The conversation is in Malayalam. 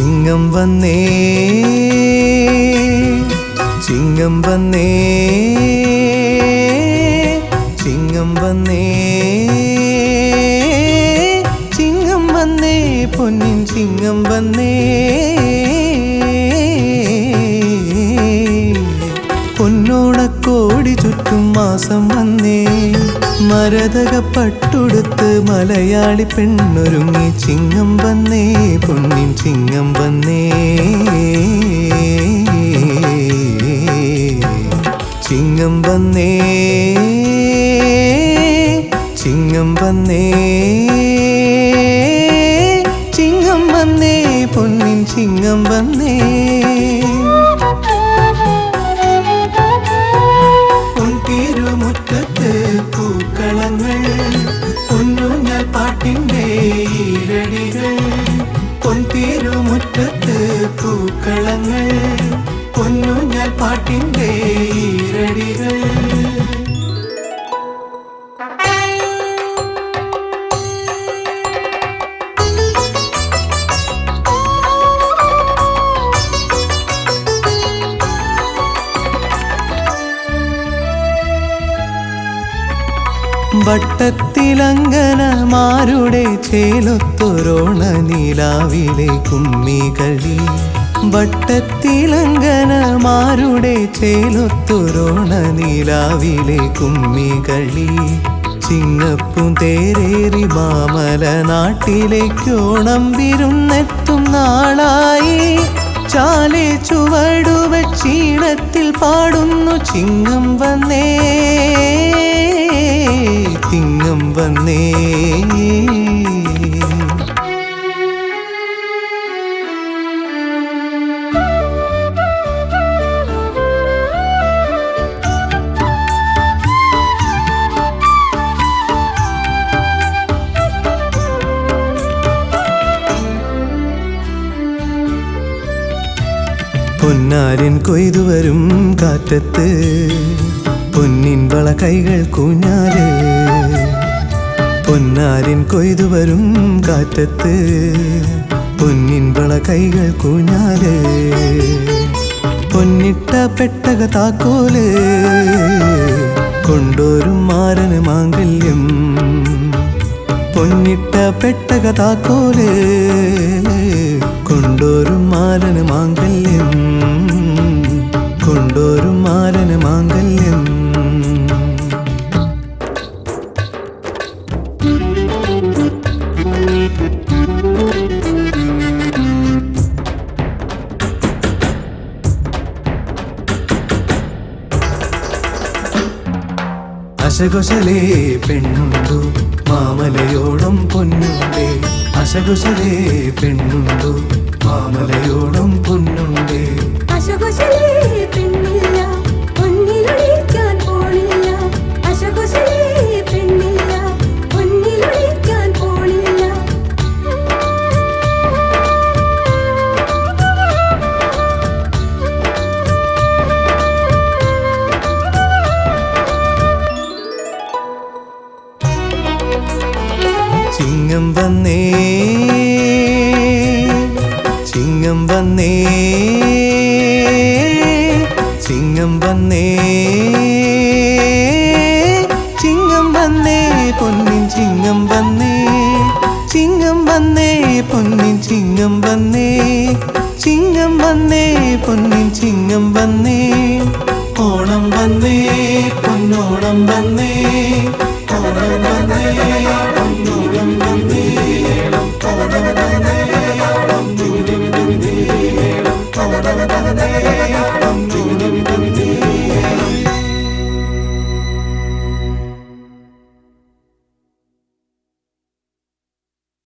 വന്നേ. ചിങ്ങം വന്നേ. ചിങ്ങം വന്നേ. ചിങ്ങം വന്നേ പൊന്നിൻ ചിങ്ങം വന്നേ. പൊന്നോണക്കോടി ചുറ്റും മാസം വന്നേ. മരതക പട്ടുടുത്ത് മലയാളി പെണ്ണൊരുങ്ങി ചിങ്ങം വന്നേ പൊന്നിൻ ചിങ്ങം വന്നേ. ചിങ്ങം വന്നേ ചിങ്ങം വന്നേ. ചിങ്ങം വന്നേ പൊന്നിൻ ചിങ്ങം വന്നേ. ഈരടികൾ പൊൻതിരുമുറ്റത്ത് പൂക്കളങ്ങൾ പൊന്നു ഞാൻ പാട്ടിന്റെ വട്ടത്തിലങ്കനമാരുടെ ചേലൊത്തൊരോണ നിലാവിലെ കുമ്മികളി. വട്ടത്തിലങ്കനമാരുടെ ചേലൊത്തൊരോണ നിലാവിലെ കുമ്മികളി. ചിങ്ങപ്പും തേരേറി മാമല നാട്ടിലേക്കോണം വിരുന്നെത്തും നാളായി. ചാലെ ചുവടുവ ക്ഷീണത്തിൽ പാടുന്നു ചിങ്ങം വന്നേ. ചിങ്ങം വന്നേ. പൊന്നാരൻ കൊയ്തു വരും കാറ്റത്ത്. പൊന്നിൻ വള കൈകൾ കൂഞ്ഞാൽ പൊന്നാരിൻ കൊയ്തു വരും കാറ്റത്ത്. പൊന്നിൻ വള കൈകൾ കൂഞ്ഞാൽ പൊന്നിട്ട പെട്ടക താക്കോൽ. കൊണ്ടോരും മാരന് മാംഗല്യം പൊന്നിട്ട പെട്ടക താക്കോൽ. കൊണ്ടോരും മാരന് മാംഗല്യം. അശകുശലേ പെണ്ണുണ്ടു മാമലയോളം പൊന്നുണ്ടേ. അശകുശലേ പെണ്ണുണ്ടു വന്നേ. ചിങ്ങം വന്നേ. ചിങ്ങം വന്നേ. ചിങ്ങം വന്നേ പൊന്നിൻ ചിങ്ങം വന്നേ. ചിങ്ങം വന്നേ പൊന്നിൻ ചിങ്ങം വന്നേ. ചിങ്ങം വന്നേ പൊന്നിൻ ചിങ്ങം വന്നേ. ഓണം വന്നേ പൊന്നോണം വന്നേ.